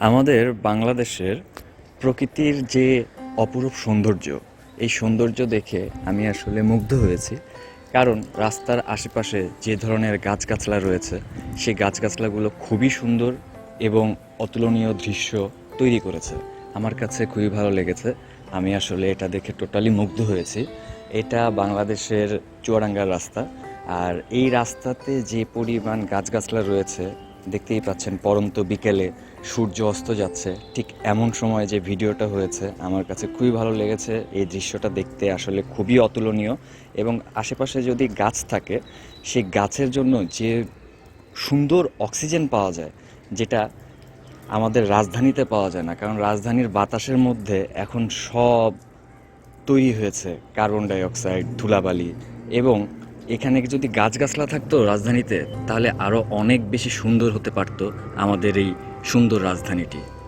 আমাদের বাংলাদেশের প্রকৃতির যে অপরূপ সৌন্দর্য, এই সৌন্দর্য দেখে আমি আসলে মুগ্ধ হয়েছি। কারণ রাস্তার আশেপাশে যে ধরনের গাছগাছলা রয়েছে, সেই গাছগাছলাগুলো খুবই সুন্দর এবং অতুলনীয় দৃশ্য তৈরি করেছে। আমার কাছে খুবই ভালো লেগেছে। আমি আসলে এটা দেখে টোটালি মুগ্ধ হয়েছি। এটা বাংলাদেশের চুয়াডাঙ্গার রাস্তা। আর এই রাস্তাতে যে পরিমাণ গাছগাছলা রয়েছে দেখতেই পাচ্ছেন, পরন্ত বিকেলে সূর্য অস্ত যাচ্ছে। ঠিক এমন সময় যে ভিডিওটা হয়েছে, আমার কাছে খুবই ভালো লেগেছে। এই দৃশ্যটা দেখতে আসলে খুবই অতুলনীয় এবং আশেপাশে যদি গাছ থাকে, সেই গাছের জন্য যে সুন্দর অক্সিজেন পাওয়া যায়, যেটা আমাদের রাজধানীতে পাওয়া যায় না, কারণ রাজধানীর বাতাসের মধ্যে এখন সব তৈরি হয়েছে, কার্বন ডাই অক্সাইড ধুলাবালি এবং এখানে যদি গাছগাছলা থাকতো রাজধানীতে, তাহলে আরও অনেক বেশি সুন্দর হতে পারতো আমাদের এই সুন্দর রাজধানীটি।